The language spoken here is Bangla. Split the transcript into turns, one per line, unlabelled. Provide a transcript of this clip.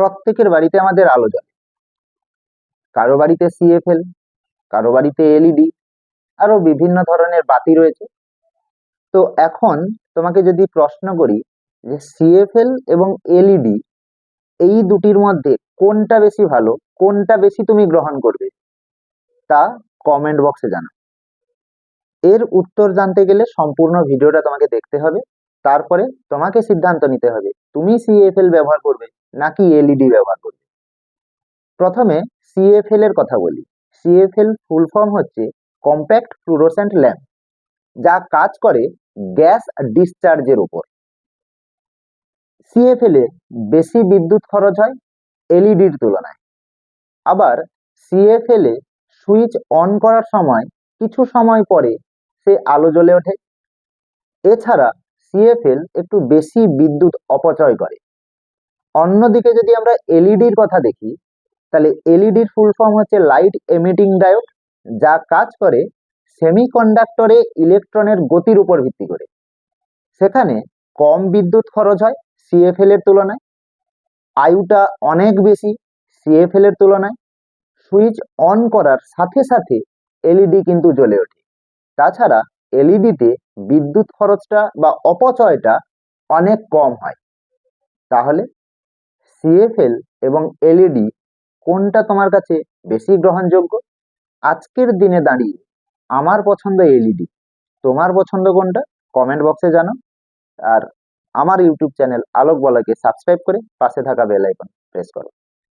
প্রত্যেকের বাড়িতে আমাদের আলো জ্বলে। কারও বাড়িতে সিএফএল কারও বাড়িতে এলইডি আরও বিভিন্ন ধরনের বাতি রয়েছে। তো এখন তোমাকে যদি প্রশ্ন করি যে সিএফএল এবং এলইডি এই দুটির মধ্যে কোনটা বেশি ভালো, কোনটা বেশি তুমি গ্রহণ করবে, তা কমেন্ট বক্সে জানা এর উত্তর জানতে গেলে সম্পূর্ণ ভিডিওটা তোমাকে দেখতে হবে, তারপরে তোমাকে সিদ্ধান্ত নিতে হবে, তুমি সিএফএল ব্যবহার করবে নাকি এলইডি ব্যবহার করবে? প্রথমে সিএফএল এর কথা বলি। সিএফএল ফুল ফর্ম হচ্ছে কম্প্যাক্ট ফ্লুরোসেন্ট ল্যাম্প যা কাজ করে গ্যাস ডিসচার্জের উপর। সিএফএল এ বেশি বিদ্যুৎ খরচ হয় এলইডির তুলনায়। আবার সিএফএল এ সুইচ অন করার সময় কিছু সময় পরে সে আলো জ্বলে ওঠে। এছাড়া সিএফএল একটু বেশি বিদ্যুৎ অপচয় করে। অন্যদিকে যদি আমরা এলইডির কথা দেখি, তাহলে এলইডির ফুল ফর্ম হচ্ছে লাইট এমিটিং ডায়োড যা কাজ করে সেমিকন্ডাক্টরে ইলেকট্রনের গতির উপর ভিত্তি করে। সেখানে কম বিদ্যুৎ খরচ হয় সিএফএল এর তুলনায় আয়ুটা অনেক বেশি সিএফএল এর তুলনায়, সুইচ অন করার সাথে সাথে এলইডি কিন্তু জ্বলে ওঠে। তাছাড়া এলইডিতে বিদ্যুৎ খরচটা বা অপচয়টা অনেক কম হয়। তাহলে সিএফএল এবং এলইডি কোনটা তোমার কাছে বেশি গ্রহণযোগ্য? আজকের দিনে দাঁড়িয়ে আমার পছন্দ এলইডি তোমার পছন্দ কোনটা? কমেন্ট বক্সে জানো আর আমার ইউটিউব চ্যানেল আলোক বলাকে সাবস্ক্রাইব করে পাশে থাকা বেল আইকন প্রেস করো।